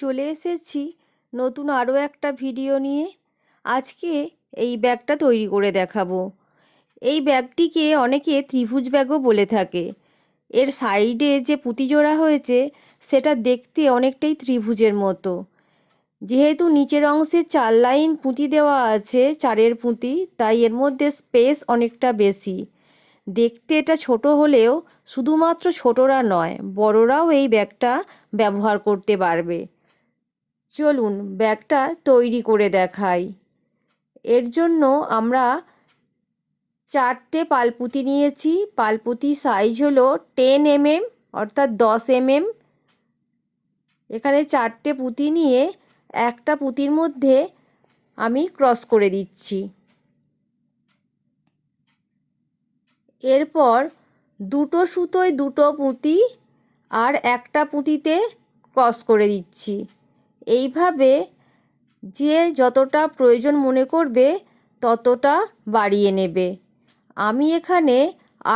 চলে এসেছি নতুন আরও একটা ভিডিও নিয়ে। আজকে এই ব্যাগটা তৈরি করে দেখাবো। এই ব্যাগটিকে অনেকে ত্রিভুজ ব্যাগও বলে থাকে। এর সাইডে যে পুঁতি জোড়া হয়েছে, সেটা দেখতে অনেকটাই ত্রিভুজের মতো। যেহেতু নিচের অংশে চার লাইন পুঁতি দেওয়া আছে, চারের পুঁতি, তাই এর মধ্যে স্পেস অনেকটা বেশি। দেখতে এটা ছোট হলেও শুধুমাত্র ছোটরা নয়, বড়রাও এই ব্যাগটা ব্যবহার করতে পারবে। চলুন ব্যাগটা তৈরি করে দেখাই। এর জন্য আমরা চারটে পালপুতি নিয়েছি। পালপুতি সাইজ হলো টেন এমএম অর্থাৎ দশ এমএম এখানে চারটে পুঁতি নিয়ে একটা পুঁতির মধ্যে আমি ক্রস করে দিচ্ছি। এরপর দুটো সুতোয় দুটো পুঁতি আর একটা পুঁতিতে ক্রস করে দিচ্ছি। এইভাবে যে যতটা প্রয়োজন মনে করবে ততটা বাড়িয়ে নেবে। আমি এখানে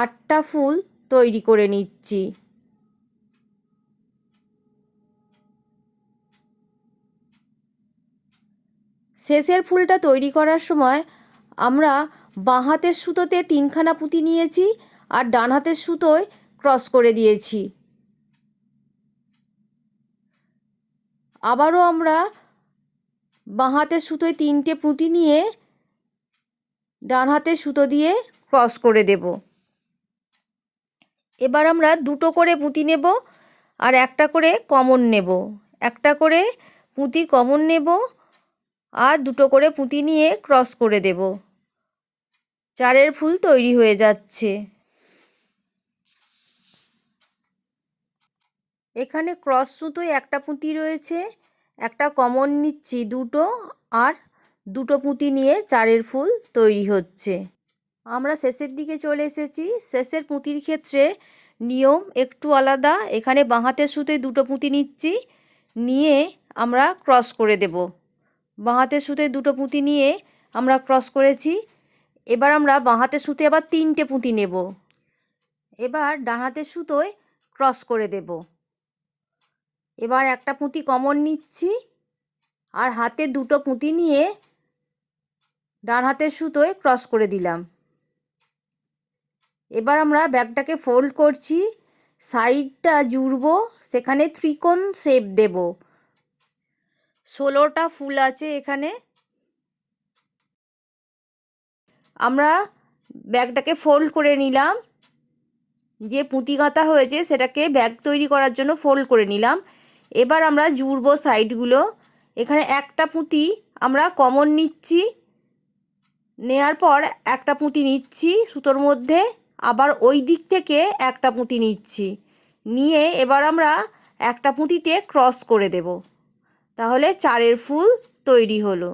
আটটা ফুল তৈরি করে নিচ্ছি। শেষের ফুলটা তৈরি করার সময় আমরা বাঁ হাতের সুতোতে তিনখানা পুঁতি নিয়েছি আর ডান হাতের সুতোয় ক্রস করে দিয়েছি। আবারও আমরা বাঁ হাতের সুতোয় তিনটে পুঁতি নিয়ে ডান হাতের সুতো দিয়ে ক্রস করে দেব। এবার আমরা দুটো করে পুঁতি নেব আর একটা করে কমন নেব। একটা করে পুঁতি কমন নেব আর দুটো করে পুঁতি নিয়ে ক্রস করে দেব। চারের ফুল তৈরি হয়ে যাচ্ছে। এখানে ক্রস সুতোয় একটা পুঁতি রয়েছে, একটা কমন নিচ্ছি দুটো, আর দুটো পুঁতি নিয়ে চারের ফুল তৈরি হচ্ছে। আমরা শেষের দিকে চলে এসেছি। শেষের পুঁতির ক্ষেত্রে নিয়ম একটু আলাদা। এখানে বাঁহাতের সুতোয় দুটো পুঁতি নিচ্ছি, নিয়ে আমরা ক্রস করে দেব। বাঁহাতের সুতোয় দুটো পুঁতি নিয়ে আমরা ক্রস করেছি। এবার আমরা বাঁহাতের সুতে আবার তিনটে পুঁতি নেব। এবার ডান হাতের সুতোয় ক্রস করে দেব। এবার একটা পুঁতি কমন নিচ্ছি আর হাতে দুটো পুঁতি নিয়ে ডান হাতের সুতোয় ক্রস করে দিলাম। এবার আমরা ব্যাগটাকে ফোল্ড করছি, সাইডটা জুড়বো, সেখানে ত্রিকোণ শেপ দেব। ষোলোটা ফুল আছে এখানে। আমরা ব্যাগটাকে ফোল্ড করে নিলাম। যে পুঁতি গাঁথা হয়েছে সেটাকে ব্যাগ তৈরি করার জন্য ফোল্ড করে নিলাম। এবার আমরা জুড়বো সাইডগুলো। এখানে একটা পুঁতি আমরা কমন নিচ্ছি। নেয়ার পর একটা পুঁতি নিচ্ছি সুতোর মধ্যে। আবার ওই দিক থেকে একটা পুঁতি নিচ্ছি। নিয়ে এবার আমরা একটা পুঁতিতে ক্রস করে দেব। তাহলে চারের ফুল তৈরি হলো।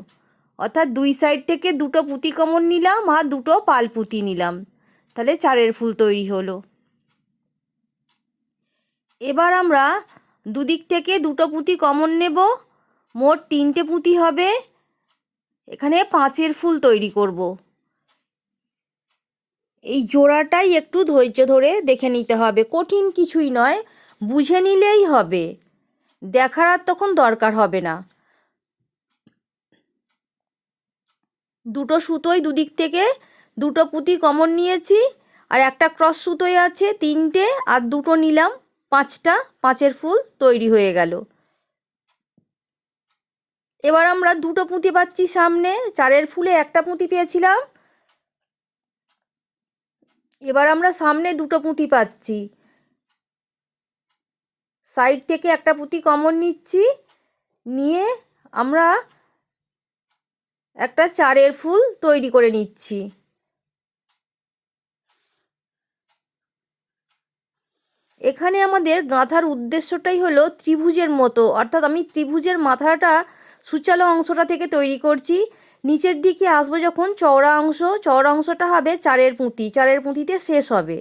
অর্থাৎ দুই সাইড থেকে দুটো পুঁতি কমন নিলাম আর দুটো পাল পুঁতি নিলাম। তাহলে চারের ফুল তৈরি হলো। এবার আমরা দুদিক থেকে দুটো পুঁতি কমন নেব। মোট তিনটে পুঁতি হবে। এখানে পাঁচের ফুল তৈরি করব। এই জোড়াটাই একটু ধৈর্য ধরে দেখে নিতে হবে। কঠিন কিছুই নয়, বুঝে নিলেই হবে। দেখার আর তখন দরকার হবে না। দুটো সুতোই দুদিক থেকে দুটো পুঁতি কমন নিয়েছি, আর একটা ক্রস সুতোই আছে, তিনটে, আর দুটো নিলাম। পাঁচটা, পাঁচের ফুল তৈরি হয়ে গেল। এবার আমরা দুটো পুঁতি পাচ্ছি সামনে, চারের ফুলে একটা পুঁতি পেয়েছিলাম। এবার আমরা সামনে দুটো পুঁতি পাচ্ছি। সাইড থেকে একটা পুঁতি কমন নিচ্ছি, নিয়ে আমরা একটা চারের ফুল তৈরি করে নিচ্ছি। এখানে আমাদের গাঁথার উদ্দেশ্যটাই হলো ত্রিভুজের মতো। অর্থাৎ আমি ত্রিভুজের মাথাটা সুচালো অংশটা থেকে তৈরি করছি। নিচের দিকে আসব যখন চওড়া অংশ, চওড়া অংশটা হবে চারের পুঁতি, চারের পুঁতিতে শেষ হবে।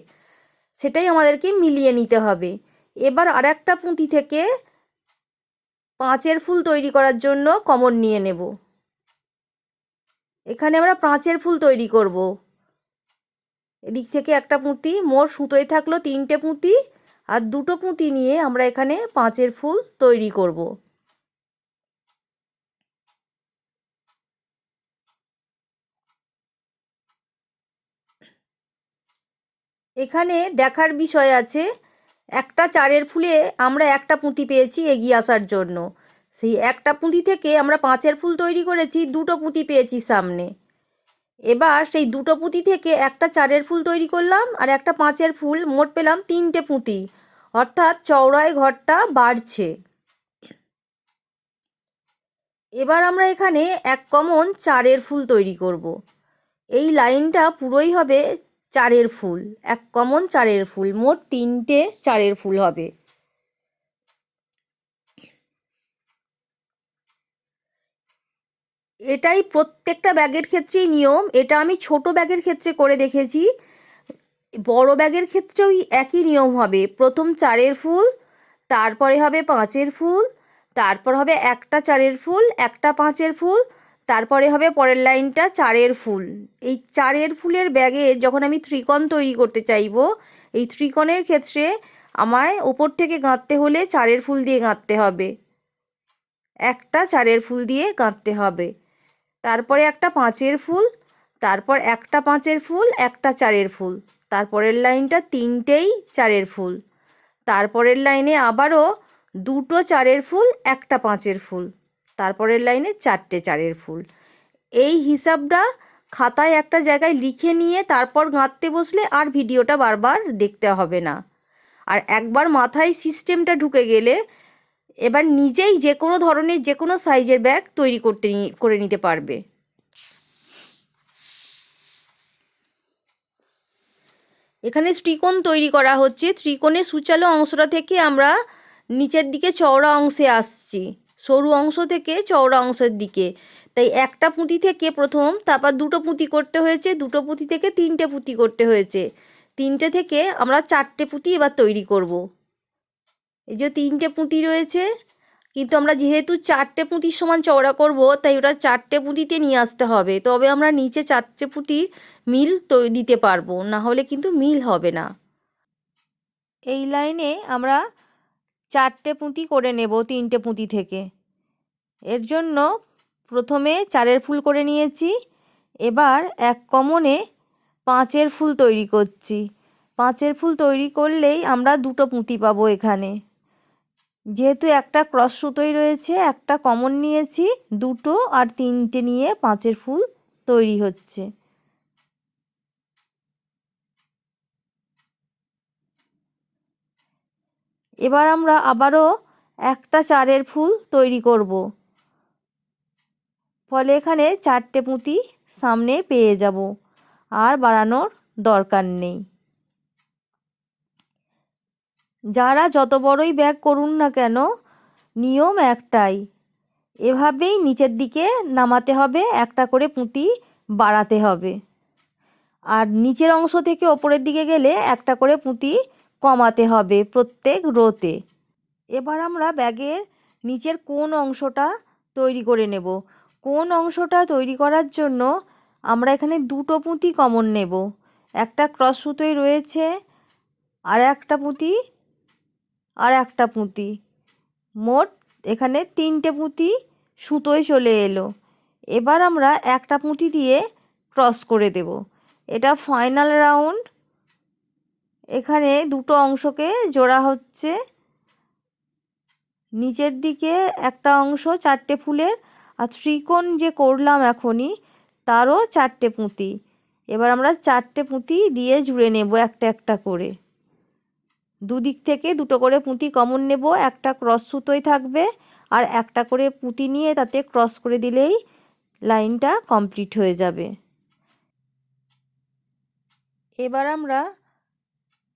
সেটাই আমাদেরকে মিলিয়ে নিতে হবে। এবার আর একটা পুঁতি থেকে পাঁচের ফুল তৈরি করার জন্য কমন নিয়ে নেব। এখানে আমরা পাঁচের ফুল তৈরি করব। এদিক থেকে একটা পুঁতি মোট সুতোয় থাকল তিনটে পুঁতি আর দুটো পুঁতি নিয়ে আমরা এখানে পাঁচের ফুল তৈরি করব। এখানে দেখার বিষয় আছে, একটা চারের ফুলে আমরা একটা পুঁতি পেয়েছি এগিয়ে আসার জন্য। সেই একটা পুঁতি থেকে আমরা পাঁচের ফুল তৈরি করেছি, দুটো পুঁতি পেয়েছি সামনে। এবার সেই দুটো পুঁতি থেকে একটা চারের ফুল তৈরি করলাম আর একটা পাঁচের ফুল মোট পেলাম তিনটে পুঁতি। অর্থাৎ চওড়ায় ঘরটা বাড়ছে। এবার আমরা এখানে এক কমন চারের ফুল তৈরি করব। এই লাইনটা পুরোই হবে চারের ফুল, এক কমন চারের ফুল, মোট তিনটে চারের ফুল হবে। এটাই প্রত্যেকটা ব্যাগের ক্ষেত্রেই নিয়ম। এটা আমি ছোট ব্যাগের ক্ষেত্রে করে দেখেছি। বড় ব্যাগের ক্ষেত্রেও একই নিয়ম হবে। প্রথম চারের ফুল, তারপরে হবে পাঁচের ফুল, তারপর হবে একটা চারের ফুল, একটা পাঁচের ফুল, তারপরে হবে পরের লাইনটা চারের ফুল। এই চারের ফুলের ব্যাগে যখন আমি ত্রিকোণ তৈরি করতে চাইব, এই ত্রিকোণের ক্ষেত্রে আমায় ওপর থেকে গাঁথতে হলে চারের ফুল দিয়ে গাঁথতে হবে। একটা চারের ফুল দিয়ে গাঁথতে হবে। তারপরে একটা পাঁচের ফুল, তারপর একটা পাঁচের ফুল, একটা চারের ফুল। তারপরের লাইনটা তিনটেই চারের ফুল। তারপরের লাইনে আবারও দুটো চারের ফুল, একটা পাঁচের ফুল। তারপরের লাইনে চারটে চারের ফুল। এই হিসাবটা খাতায় একটা জায়গায় লিখে নিয়ে তারপর গাঁথতে বসলে আর ভিডিওটা বারবার দেখতে হবে না। আর একবার মাথায় সিস্টেমটা ঢুকে গেলে এবার নিজেই যে কোনো ধরনের, যে কোনো সাইজের ব্যাগ তৈরি করতে করে নিতে পারবে। এখানে ত্রিকোণ তৈরি করা হচ্ছে। ত্রিকোণের সুচালো অংশটা থেকে আমরা নিচের দিকে চওড়া অংশে আসছি। সরু অংশ থেকে চওড়া অংশের দিকে। তাই একটা পুঁতি থেকে প্রথম, তারপর দুটো পুঁতি করতে হয়েছে, দুটো পুঁতি থেকে তিনটে পুঁতি করতে হয়েছে। তিনটে থেকে আমরা চারটে পুঁতি এবার তৈরি করব। এই যে তিনটে পুঁতি রয়েছে, কিন্তু আমরা যেহেতু চারটে পুঁতির সমান চওড়া করব, তাই ওটা চারটে পুঁতিতে নিয়ে আসতে হবে। তবে আমরা নিচে চারটে পুঁতির মিল তো দিতে পারব, না হলে কিন্তু মিল হবে না। এই লাইনে আমরা চারটে পুঁতি করে নেব তিনটে পুঁতি থেকে। এর জন্য প্রথমে চারের ফুল করে নিয়েছি, এবার এক কমনে পাঁচের ফুল তৈরি করছি। পাঁচের ফুল তৈরি করলেই আমরা দুটো পুঁতি পাবো এখানে। যেহেতু একটা ক্রস সুতোই রয়েছে, একটা কমন নিয়েছি, দুটো আর তিনটে নিয়ে পাঁচের ফুল তৈরি হচ্ছে। এবার আমরা আবারও একটা চারের ফুল তৈরি করব। ফলে এখানে চারটে পুঁতি সামনে পেয়ে যাব, আর বাড়ানোর দরকার নেই। যারা যত বড়ই ব্যাগ করুন না কেন, নিয়ম একটাই। এভাবেই নিচের দিকে নামাতে হবে, একটা করে পুঁতি বাড়াতে হবে। আর নিচের অংশ থেকে ওপরের দিকে গেলে একটা করে পুঁতি কমাতে হবে প্রত্যেক রোতে। এবার আমরা ব্যাগের নিচের কোন অংশটা তৈরি করে নেব। কোন অংশটা তৈরি করার জন্য আমরা এখানে দুটো পুঁতি কমন নেব। একটা ক্রস সুতোই রয়েছে আর একটা পুঁতি আর একটা পুঁতি। মোট এখানে তিনটে পুঁতি সুতোয় চলে এলো। এবার আমরা একটা পুঁতি দিয়ে ক্রস করে দেব। এটা ফাইনাল রাউন্ড। এখানে দুটো অংশকে জোড়া হচ্ছে। নিচের দিকে একটা অংশ চারটে ফুলের, আর ত্রিকোণ যে করলাম এখনই, তারও চারটে পুঁতি। এবার আমরা চারটে পুঁতি দিয়ে জুড়ে নেব একটা একটা করে। দুদিক থেকে দুটো করে পুঁতি কমন নেব, একটা ক্রস সুতোই থাকবে আর একটা করে পুঁতি নিয়ে তাতে ক্রস করে দিলেই লাইনটা কমপ্লিট হয়ে যাবে। এবার আমরা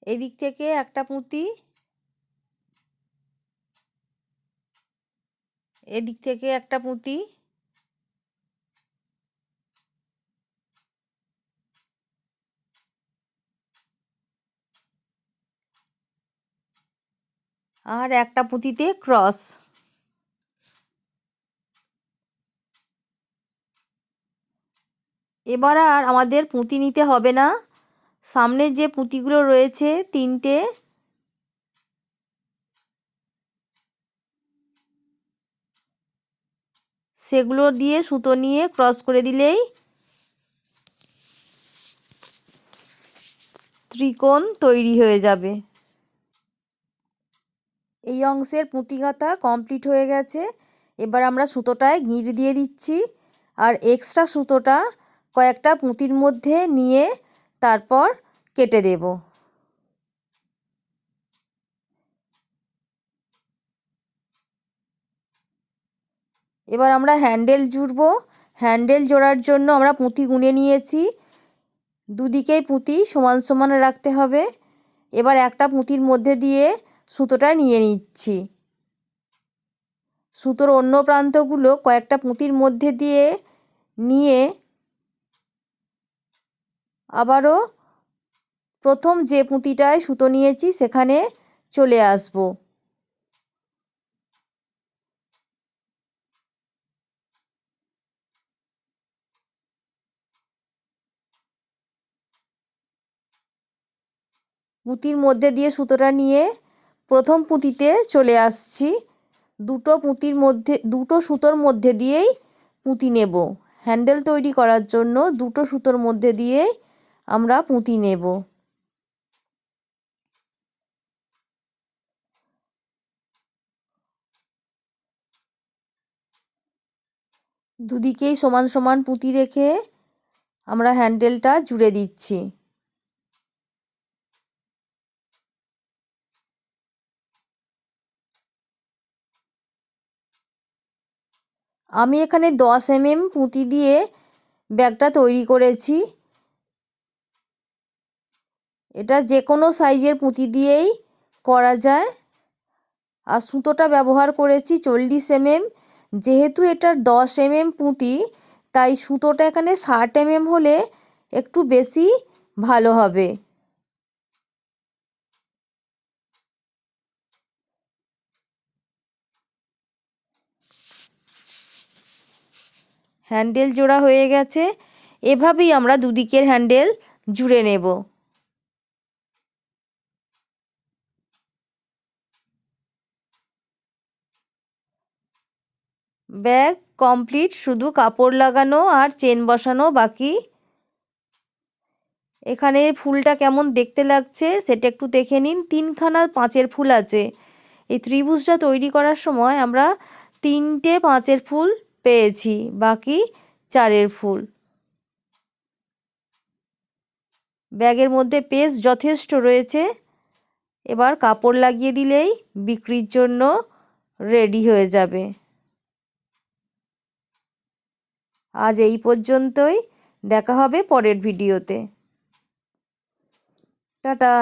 এদিক থেকে একটা পুঁতি, এদিক থেকে একটা পুঁতি আর একটা পুঁতিতে ক্রস। এবার আর আমাদের পুঁতি নিতে হবে না। সামনে যে পুঁতিগুলো রয়েছে, তিনটে। সেগুলো দিয়ে সুতো নিয়ে ক্রস করে দিলেই ত্রিকোণ তৈরি হয়ে যাবে। এই অংশের পুঁতি গাঁথা কমপ্লিট হয়ে গেছে। এবার আমরা সুতোটায় গিঁট দিয়ে দিচ্ছি আর এক্সট্রা সুতোটা কয়েকটা পুঁতির মধ্যে নিয়ে তারপর কেটে দেব। এবার আমরা হ্যান্ডেল জুড়ব। হ্যান্ডেল জোড়ার জন্য আমরা পুঁতি গুনে নিয়েছি। দুদিকেই পুঁতি সমান সমান রাখতে হবে। এবার একটা পুঁতির মধ্যে দিয়ে সুতোটা নিয়ে নিচ্ছি। সুতোর অন্য প্রান্তগুলো কয়েকটা পুঁতির মধ্যে দিয়ে নিয়ে আবারও প্রথম যে পুঁতিটায় সুতো নিয়েছি সেখানে চলে আসব। পুঁতির মধ্যে দিয়ে সুতোটা নিয়ে প্রথম পুঁতিতে চলে আসছি। দুটো পুঁতির মধ্যে, দুটো সুতোর মধ্যে দিয়েই পুঁতি নেব। হ্যান্ডেল তৈরি করার জন্য দুটো সুতোর মধ্যে দিয়েই আমরা পুঁতি নেব। দুদিকেই সমান সমান পুঁতি রেখে আমরা হ্যান্ডেলটা জুড়ে দিচ্ছি। আমি এখানে দশ এমএম পুঁতি দিয়ে ব্যাগটা তৈরি করেছি। এটা যে কোনো সাইজের পুঁতি দিয়েই করা যায়। আর সুতোটা ব্যবহার করেছি চল্লিশ এমএম। যেহেতু এটার দশ এমএম পুঁতি, তাই সুতোটা এখানে ষাট এমএম হলে একটু বেশি ভালো হবে। হ্যান্ডেল জোড়া হয়ে গেছে। এভাবেই আমরা দুদিকের হ্যান্ডেল জুড়ে নেব। ব্যাগ কমপ্লিট, শুধু কাপড় লাগানো আর চেন বসানো বাকি। এখানে ফুলটা কেমন দেখতে লাগছে সেটা একটু দেখে নিন। তিনখানা পাঁচের ফুল আছে। এই ত্রিভুজটা তৈরি করার সময় আমরা তিনটে পাঁচের ফুল পেয়েছি, বাকি চারের ফুল। ব্যাগের মধ্যে পেস যথেষ্ট রয়েছে। এবার কাপড় লাগিয়ে দিলেই বিক্রির জন্য রেডি হয়ে যাবে। আজ এই পর্যন্তই। দেখা হবে পরের ভিডিওতে। টাটা।